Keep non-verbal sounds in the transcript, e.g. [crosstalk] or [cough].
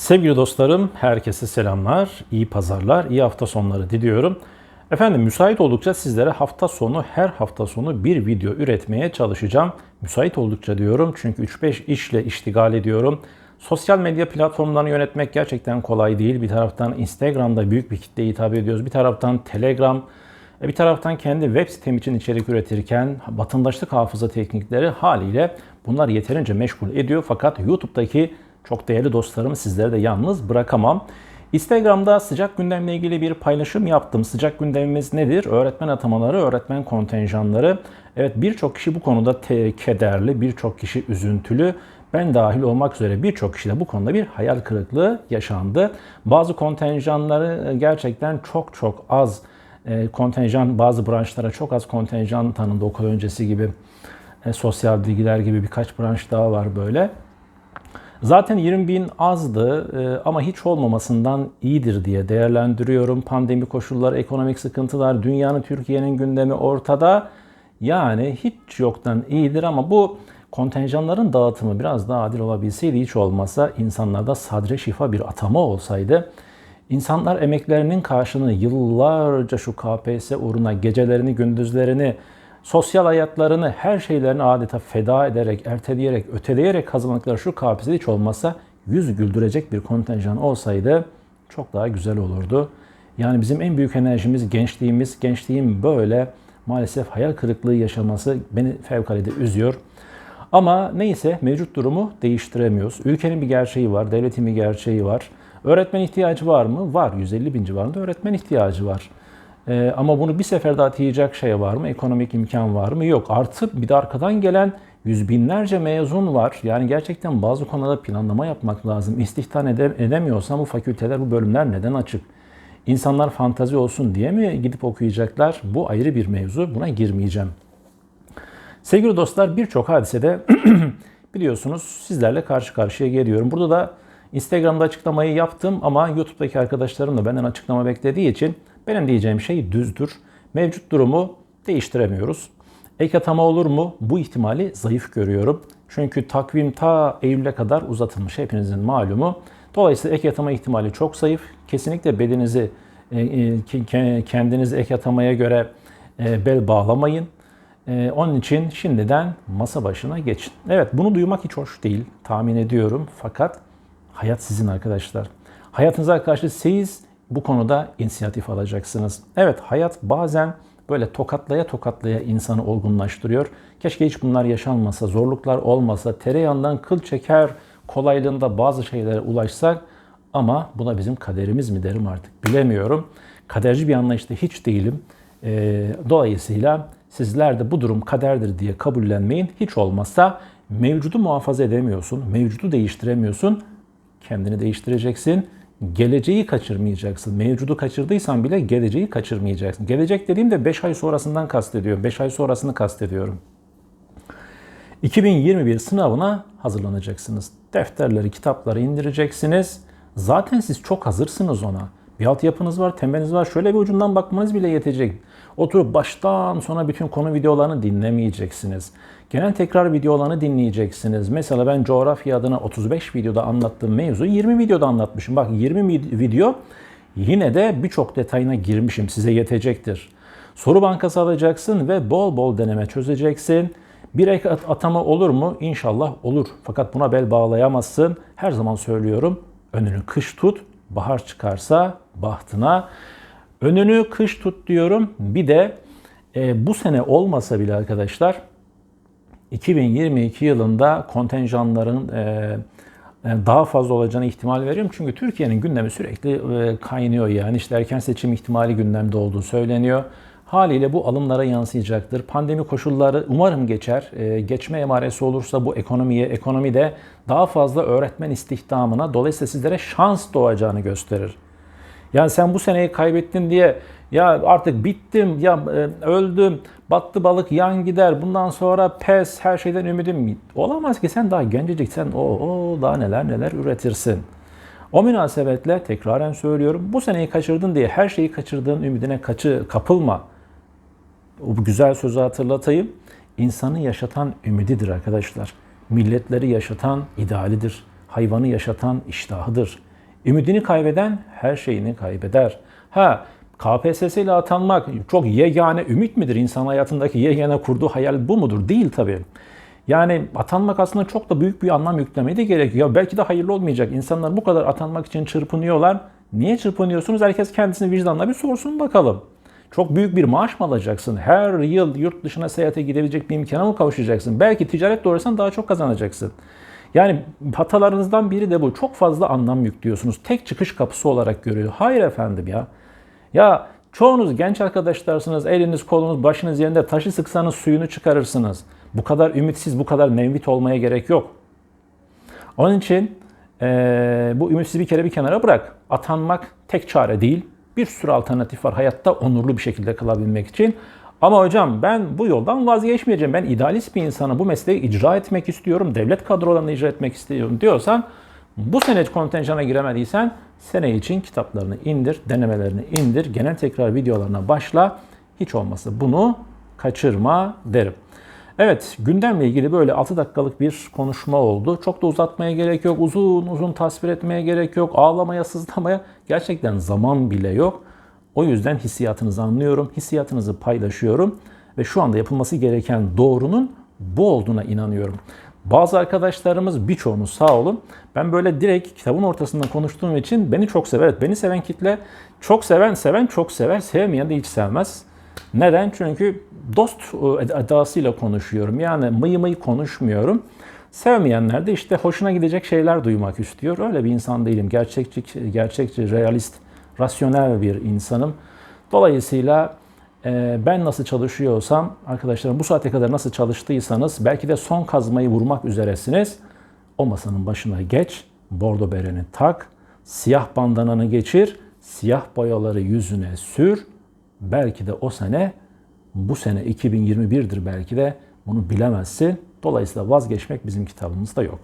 Sevgili dostlarım, herkese selamlar, iyi pazarlar, iyi hafta sonları diliyorum. Efendim müsait oldukça sizlere hafta sonu, her hafta sonu bir video üretmeye çalışacağım. Müsait oldukça diyorum çünkü 3-5 işle iştigal ediyorum. Sosyal medya platformlarını yönetmek gerçekten kolay değil. Bir taraftan Instagram'da büyük bir kitleye hitap ediyoruz. Bir taraftan Telegram, e, bir taraftan kendi web sitem için içerik üretirken vatandaşlık hafıza teknikleri haliyle bunlar yeterince meşgul ediyor. Fakat YouTube'daki çok değerli dostlarımı sizlere de yalnız bırakamam. Instagram'da sıcak gündemle ilgili bir paylaşım yaptım. Sıcak gündemimiz nedir? Öğretmen atamaları, öğretmen kontenjanları. Evet birçok kişi bu konuda kederli, birçok kişi üzüntülü. Ben dahil olmak üzere birçok kişi de bu konuda bir hayal kırıklığı yaşandı. Bazı kontenjanları gerçekten çok çok az e, kontenjan, bazı branşlara çok az kontenjan tanındı okul öncesi gibi. E, sosyal bilgiler gibi birkaç branş daha var böyle. Zaten 20 bin azdı e, ama hiç olmamasından iyidir diye değerlendiriyorum. Pandemi koşulları, ekonomik sıkıntılar, dünyanın, Türkiye'nin gündemi ortada. Yani hiç yoktan iyidir ama bu kontenjanların dağıtımı biraz daha adil olabilseydi hiç olmasa insanlarda sadre şifa bir atama olsaydı insanlar emeklerinin karşılığını yıllarca şu KPSS uğruna gecelerini, gündüzlerini, sosyal hayatlarını, her şeylerini adeta feda ederek, erteleyerek, öteleyerek kazandıkları şu KPSS hiç olmazsa yüz güldürecek bir kontenjan olsaydı çok daha güzel olurdu. Yani bizim en büyük enerjimiz gençliğimiz. Gençliğin böyle maalesef hayal kırıklığı yaşaması beni fevkalade üzüyor. Ama neyse mevcut durumu değiştiremiyoruz. Ülkenin bir gerçeği var, devletin bir gerçeği var. Öğretmen ihtiyacı var mı? Var. 150 bin civarında öğretmen ihtiyacı var. Ee, ama bunu bir seferde atayacak şey var mı? Ekonomik imkan var mı? Yok. Artı bir de arkadan gelen yüz binlerce mezun var. Yani gerçekten bazı konuda planlama yapmak lazım. İstihdam ede- edemiyorsan bu fakülteler, bu bölümler neden açık? İnsanlar fantazi olsun diye mi gidip okuyacaklar? Bu ayrı bir mevzu. Buna girmeyeceğim. Sevgili dostlar birçok hadisede [clears throat] biliyorsunuz sizlerle karşı karşıya geliyorum. Burada da Instagram'da açıklamayı yaptım ama YouTube'daki arkadaşlarım da benden açıklama beklediği için benim diyeceğim şey düzdür. Mevcut durumu değiştiremiyoruz. Ek atama olur mu? Bu ihtimali zayıf görüyorum. Çünkü takvim ta Eylül'e kadar uzatılmış hepinizin malumu. Dolayısıyla ek atama ihtimali çok zayıf. Kesinlikle belinizi e, e, ke- kendinizi ek atamaya göre e, bel bağlamayın. Onun için şimdiden masa başına geçin. Evet bunu duymak hiç hoş değil tahmin ediyorum. Fakat hayat sizin arkadaşlar. Hayatınıza karşı siz bu konuda inisiyatif alacaksınız. Evet hayat bazen böyle tokatlaya tokatlaya insanı olgunlaştırıyor. Keşke hiç bunlar yaşanmasa, zorluklar olmasa, tereyağından kıl çeker kolaylığında bazı şeylere ulaşsak ama buna bizim kaderimiz mi derim artık bilemiyorum. Kaderci bir anlayışta hiç değilim. Ee, dolayısıyla sizler de bu durum kaderdir diye kabullenmeyin. Hiç olmazsa mevcudu muhafaza edemiyorsun, mevcudu değiştiremiyorsun. Kendini değiştireceksin. Geleceği kaçırmayacaksın. Mevcudu kaçırdıysan bile geleceği kaçırmayacaksın. Gelecek dediğimde 5 ay sonrasından kastediyorum. 5 ay sonrasını kastediyorum. 2021 sınavına hazırlanacaksınız. Defterleri, kitapları indireceksiniz. Zaten siz çok hazırsınız ona. Bir altyapınız var, temeliniz var. Şöyle bir ucundan bakmanız bile yetecek. Oturup baştan sona bütün konu videolarını dinlemeyeceksiniz. Genel tekrar videolarını dinleyeceksiniz. Mesela ben coğrafya adına 35 videoda anlattığım mevzu 20 videoda anlatmışım. Bak 20 video yine de birçok detayına girmişim. Size yetecektir. Soru bankası alacaksın ve bol bol deneme çözeceksin. Bir ek atama olur mu? İnşallah olur. Fakat buna bel bağlayamazsın. Her zaman söylüyorum. Önünü kış tut. Bahar çıkarsa bahtına. Önünü kış tut diyorum. Bir de e, bu sene olmasa bile arkadaşlar 2022 yılında kontenjanların e, daha fazla olacağını ihtimal veriyorum. Çünkü Türkiye'nin gündemi sürekli e, kaynıyor yani. İşte erken seçim ihtimali gündemde olduğu söyleniyor. Haliyle bu alımlara yansıyacaktır. Pandemi koşulları umarım geçer. E, geçme emaresi olursa bu ekonomiye, ekonomide daha fazla öğretmen istihdamına dolayısıyla sizlere şans doğacağını gösterir. Yani sen bu seneyi kaybettin diye ya artık bittim, ya e, öldüm, battı balık yan gider, bundan sonra pes, her şeyden ümidim. Olamaz ki sen daha gencecik, sen o, o daha neler neler üretirsin. O münasebetle tekraren söylüyorum, bu seneyi kaçırdın diye her şeyi kaçırdığın ümidine kaçı, kapılma. O güzel sözü hatırlatayım. İnsanı yaşatan ümididir arkadaşlar. Milletleri yaşatan idealidir. Hayvanı yaşatan iştahıdır. Ümidini kaybeden her şeyini kaybeder. Ha KPSS ile atanmak çok yegane ümit midir? İnsan hayatındaki yegane kurduğu hayal bu mudur? Değil tabii. Yani atanmak aslında çok da büyük bir anlam yüklemeye de gerekiyor. Belki de hayırlı olmayacak. İnsanlar bu kadar atanmak için çırpınıyorlar. Niye çırpınıyorsunuz? Herkes kendisini vicdanla bir sorsun bakalım. Çok büyük bir maaş mı alacaksın? Her yıl yurt dışına seyahate gidebilecek bir imkana mı kavuşacaksın? Belki ticaret doğrusan daha çok kazanacaksın. Yani hatalarınızdan biri de bu. Çok fazla anlam yüklüyorsunuz. Tek çıkış kapısı olarak görüyor. Hayır efendim ya. Ya çoğunuz genç arkadaşlarsınız. Eliniz, kolunuz, başınız yerinde taşı sıksanız suyunu çıkarırsınız. Bu kadar ümitsiz, bu kadar nevit olmaya gerek yok. Onun için eee, bu ümitsiz bir kere bir kenara bırak. Atanmak tek çare değil. Bir sürü alternatif var hayatta onurlu bir şekilde kalabilmek için. Ama hocam ben bu yoldan vazgeçmeyeceğim. Ben idealist bir insanım. Bu mesleği icra etmek istiyorum. Devlet kadrolarını icra etmek istiyorum diyorsan bu sene kontenjana giremediysen sene için kitaplarını indir, denemelerini indir, genel tekrar videolarına başla. Hiç olmazsa bunu kaçırma derim. Evet, gündemle ilgili böyle 6 dakikalık bir konuşma oldu. Çok da uzatmaya gerek yok, uzun uzun tasvir etmeye gerek yok, ağlamaya, sızlamaya gerçekten zaman bile yok. O yüzden hissiyatınızı anlıyorum, hissiyatınızı paylaşıyorum ve şu anda yapılması gereken doğrunun bu olduğuna inanıyorum. Bazı arkadaşlarımız birçoğunuz sağ olun. Ben böyle direkt kitabın ortasında konuştuğum için beni çok sever. Evet, beni seven kitle çok seven seven çok sever. Sevmeyen de hiç sevmez. Neden? Çünkü dost e, edasıyla konuşuyorum. Yani mıy mıy konuşmuyorum. Sevmeyenler de işte hoşuna gidecek şeyler duymak istiyor. Öyle bir insan değilim. Gerçekçi, gerçekçi, realist, rasyonel bir insanım. Dolayısıyla e, ben nasıl çalışıyorsam, arkadaşlarım bu saate kadar nasıl çalıştıysanız belki de son kazmayı vurmak üzeresiniz. O masanın başına geç, bordo bereni tak, siyah bandananı geçir, siyah boyaları yüzüne sür. Belki de o sene, bu sene 2021'dir belki de bunu bilemezsin. Dolayısıyla vazgeçmek bizim kitabımızda yok.